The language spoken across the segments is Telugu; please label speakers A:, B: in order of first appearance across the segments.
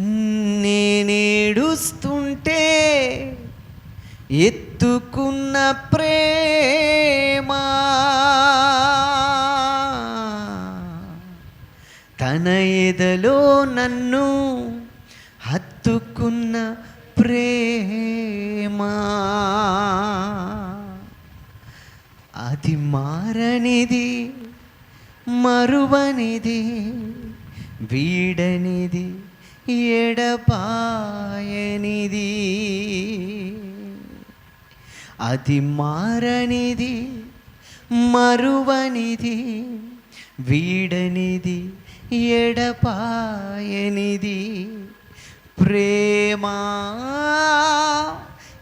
A: నేనేడుస్తుంటే ఎత్తుకున్న ప్రేమ. తన ఎదలో నన్ను హత్తుకున్న ప్రేమ. అది మారనిది మరువనిది వీడనిది ఎడపాయనిది. అది మారనిది మరువనిది వీడనిది ఎడపాయనిది. ప్రేమ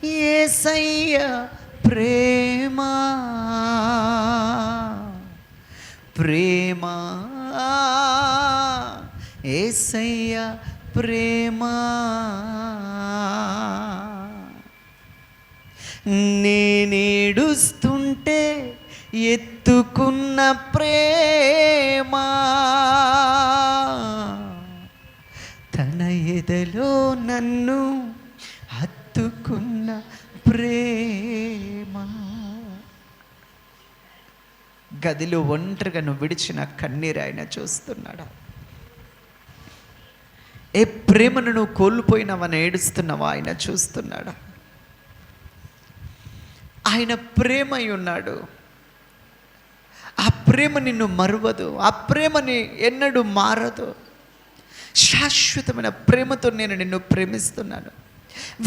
A: ఏసయ్య ప్రేమ. ప్రేమ ఏసయ్య ప్రేమ. నేనేడుస్తుంటే ఎత్తుకున్న ప్రేమ. తన ఎదలో నన్ను హత్తుకున్న ప్రేమ. గదిలో ఒంటరిగా నువ్వు విడిచిన కన్నీరు ఆయన చూస్తున్నాడా? ఏ ప్రేమను నువ్వు కోల్పోయినావని ఏడుస్తున్నావా ఆయన చూస్తున్నాడా. ఆయన ప్రేమై ఉన్నాడు. ఆ ప్రేమ నిన్ను మరువదు. ఆ ప్రేమని ఎన్నడూ మారదు. శాశ్వతమైన ప్రేమతో నేను నిన్ను ప్రేమిస్తున్నాను.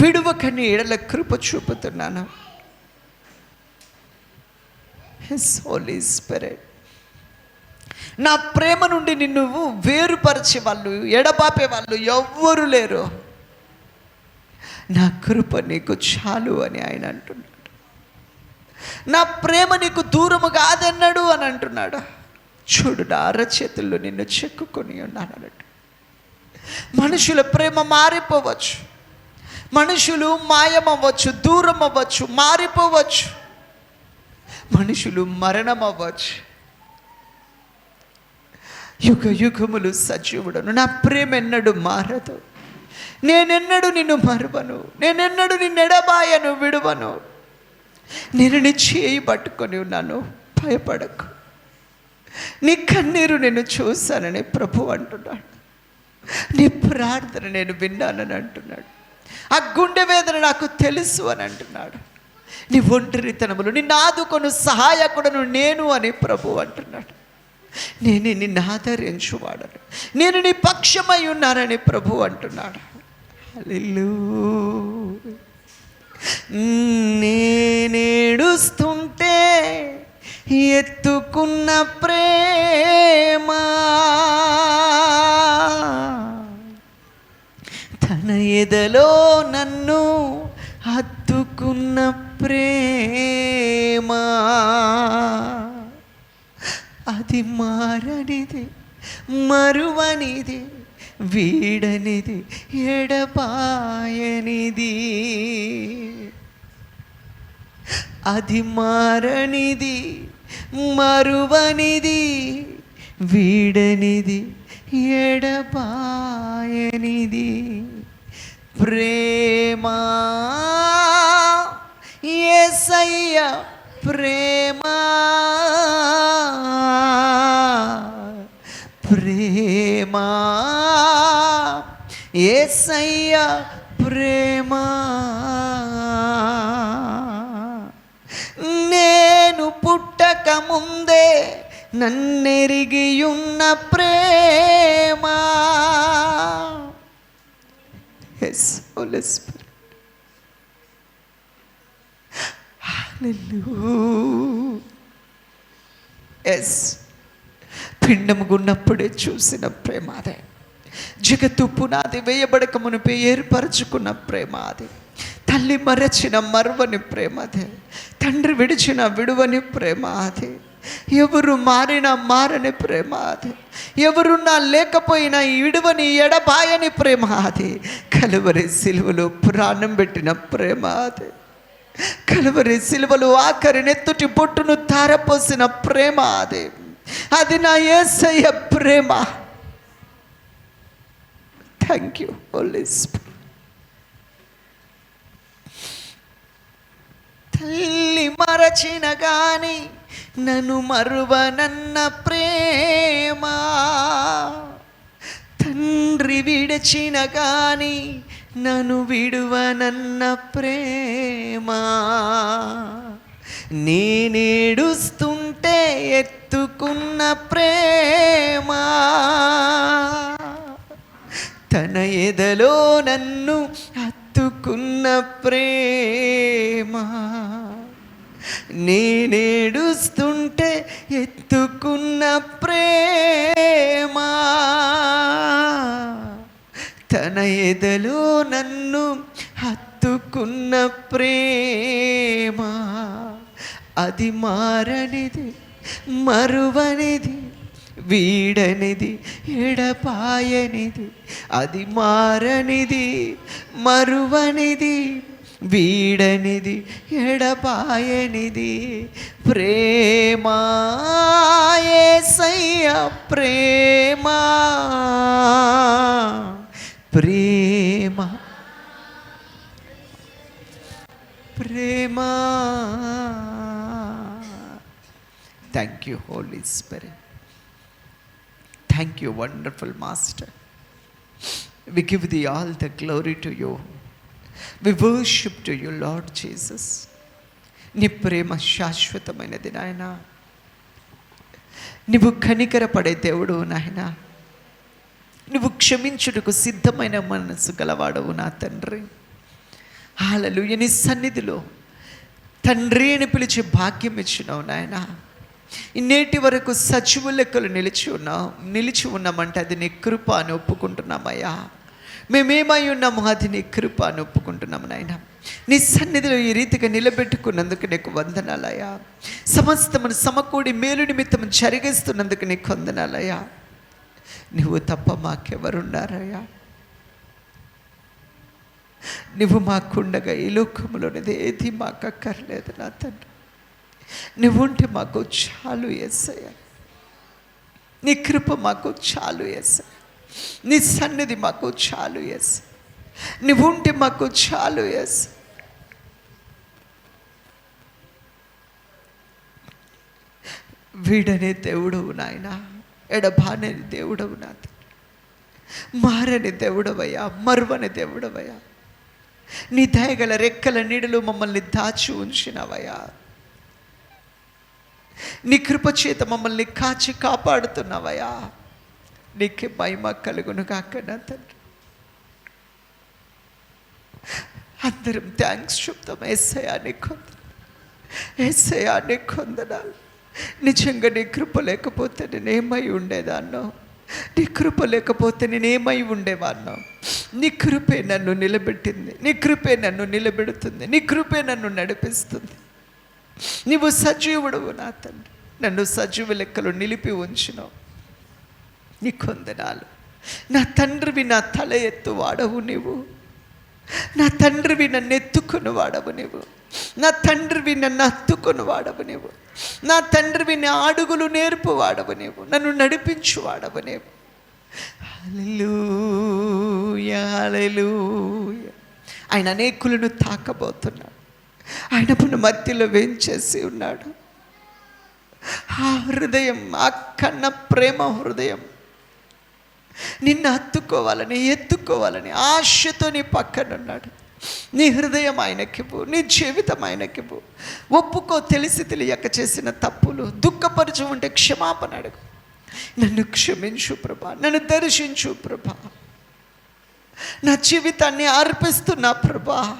A: విడువకని ఎడల కృప చూపుతున్నాను. హిస్ హోలీ స్పిరిట్ నా ప్రేమ నుండి నిన్ను వేరుపరిచే వాళ్ళు ఎడబాపే వాళ్ళు ఎవ్వరు లేరు. నా కృప నీకు చాలు అని ఆయన అంటున్నాడు. నా ప్రేమ నీకు దూరము కాదన్నాడు అని అంటున్నాడు. చూడు నా అరచేతుల్లో నిన్ను చెక్కుకొని ఉన్నాను అన్నట్టు. మనుషుల ప్రేమ మారిపోవచ్చు. మనుషులు మాయమవ్వచ్చు దూరం అవ్వచ్చు మారిపోవచ్చు. మనుషులు మరణం అవ్వచ్చు యుగ యుగములు సజీవుడను. నా ప్రేమెన్నడు మారదు. నేనెన్నడు నిన్ను మరువను. నేనెన్నడు నిన్నెడబాయను విడువను. నేను నీ చేయి పట్టుకొని ఉన్నాను. భయపడకు. నీ కన్నీరు నేను చూశానని ప్రభు అంటున్నాడు. నీ ప్రార్థన నేను విన్నానని అంటున్నాడు. ఆ గుండె వేదన నాకు తెలుసు అని అంటున్నాడు. నీ ఒంటరితనములు నిన్ను ఆదుకొను సహాయకుడను నేను అని ప్రభు అంటున్నాడు. నేను నిన్ను ఆదరించువాడను. నేను నీ పక్షమై ఉన్నానని ప్రభు అంటున్నాడు. అల్లు నేనేడుస్తుంటే ఎత్తుకున్న ప్రేమ. తన ఎదలో నన్ను హత్తుకున్న ప్రేమ. అది మారనిది మరువనిది వీడనిది ఎడపాయనిది. అది మారనిది మరువనిది వీడనిది ఎడపాయనిది. ప్రేమ ఏసయ్య ప్రేమ. ప్రేమ ఏసయ్య ప్రేమ నేను పుట్టక ముందే నన్నెరిగియున్న ప్రేమ yes Holy Spirit. Hallelujah. Yes పిండము గున్నప్పుడే చూసిన ప్రేమ అదే జగత్తు పునాది వేయబడక మునిపే ఏర్పరచుకున్న ప్రేమ అది తల్లి మరచిన మరవని ప్రేమ అదే తండ్రి విడిచిన విడువని ప్రేమ అది ఎవరు మారినా మారని ప్రేమ అది ఎవరున్నా లేకపోయినా ఇడువని ఎడబాయని ప్రేమ అది కలువరి సిలువలో ప్రాణం పెట్టిన ప్రేమ అది కలువరి సిలువలు ఆఖరి నెత్తుటి బొట్టును తారపోసిన ప్రేమ అది అది నా ఏసయ్య ప్రేమ. థ్యాంక్ యూ హోలీ తల్లి మరచిన గాని నన్ను మరువనన్న ప్రేమ. తండ్రి విడచిన గాని నన్ను విడువనన్న ప్రేమ. నేనేడుస్తుంటే ఎత్తుకున్న ప్రేమ. తన ఎదలో నన్ను హత్తుకున్న ప్రేమ. నేనేడుస్తుంటే ఎత్తుకున్న ప్రేమ. తన ఎదలో నన్ను హత్తుకున్న ప్రేమ. అది మారనిది మరువనిది వీడనిది ఎడపాయనిది అది మారనిది మరువనిది వీడనిది ఎడపాయనిది. ప్రేమా యేసయ్య ప్రేమా. ప్రేమ. ప్రేమా. Thank you holy spirit thank you wonderful master we give the all the glory to you we worship to you Lord Jesus నీ ప్రేమ శాశ్వతమైనది నాయన. నువ్వు కనికరపడే దేవుడు నాయన. నువ్వు క్షమించుటకు సిద్ధమైన మనసు గలవాడవు నా తండ్రి. హాలలు నీ సన్నిధిలో తండ్రి అని పిలిచే భాగ్యం ఇచ్చినావు నాయనా. నేటి వరకు సచివు లెక్కలు నిలిచి ఉన్నాం నిలిచి ఉన్నామంటే అది నీ కృప అని ఒప్పుకుంటున్నామయ్యా మేమేమై ఉన్నాము అది నీ కృప అని ఒప్పుకుంటున్నాము నాయన. నీ సన్నిధిలో ఈ రీతిగా నిలబెట్టుకున్నందుకు నీకు వందనాలయ్యా సమస్తమును సమకూడి మేలు నిమిత్తం జరిగిస్తున్నందుకు నీకు వందనాలయ్యా నువ్వు తప్ప మాకెవరున్నారయ్యా? నువ్వు మాకుండగా ఈ లోకంలోనిది ఏది మాకు అక్కర్లేదు నా తండ్రి. నువ్వుంటే మాకు చాలు ఎస్సయ్య నీ కృప మాకు చాలు ఎస్సయ్య నీ సన్నిధి మాకు చాలు ఎస్ నువ్వుంటే మాకు చాలు ఎస్ వీడనే దేవుడవు నాయన. ఎడబానే దేవుడవు నాది. మారని దేవుడవయ్యా మరువని దేవుడవయ్యా. నీ దయగల రెక్కల నీడలు మమ్మల్ని దాచి ఉంచినవయ్యా. నీ కృపచేత మమ్మల్ని కాచి కాపాడుతున్నావయ్యా. నీకే మహిమ కలుగును కాక నా తండ్రి. అందరం థ్యాంక్స్ చెప్తాం ఎస్ఐయా నీ కొందరు ఎస్ఐయా నీ కొందనాలు. నిజంగా నీ కృప లేకపోతే నేనేమై ఉండేదాన్నో. నీ కృప లేకపోతే నేనేమై ఉండేవాన్నో. నీ కృపే నన్ను నిలబెట్టింది. నీ కృపే నన్ను నిలబెడుతుంది. నీ కృపే నన్ను నడిపిస్తుంది. నీవు సజీవుడవు నా తండ్రి. నన్ను సజీవ లెక్కలు నిలిపి ఉంచినావు. నీ కొందనాలు. నా తండ్రివి నా తల ఎత్తు వాడవు నీవు. నా తండ్రివి నన్ను ఎత్తుకుని వాడవు నీవు. నా తండ్రివి నన్ను హత్తుకుని వాడవు నీవు. నా తండ్రివి నా అడుగులు నేర్పు వాడవు నీవు. నన్ను నడిపించు వాడవు నీవు. ఆయన అనేకులను తాకబోతున్నాడు. ఆయన మన మధ్యలో వేంచేసి ఉన్నాడు. ఆ హృదయం ఆ కన్న ప్రేమ హృదయం. నిన్ను హత్తుకోవాలని ఎత్తుకోవాలని ఆశతో నీ పక్కనున్నాడు నీ హృదయం ఆయనకివ్వు నీ జీవితం ఆయనకివ్వు ఒప్పుకో తెలిసి తెలియక చేసిన తప్పులు దుఃఖపరచు ఉంటే క్షమాపణ అడుగు. నన్ను క్షమించు ప్రభా నన్ను దర్శించు ప్రభా. నా జీవితాన్ని అర్పిస్తున్నా ప్రభా.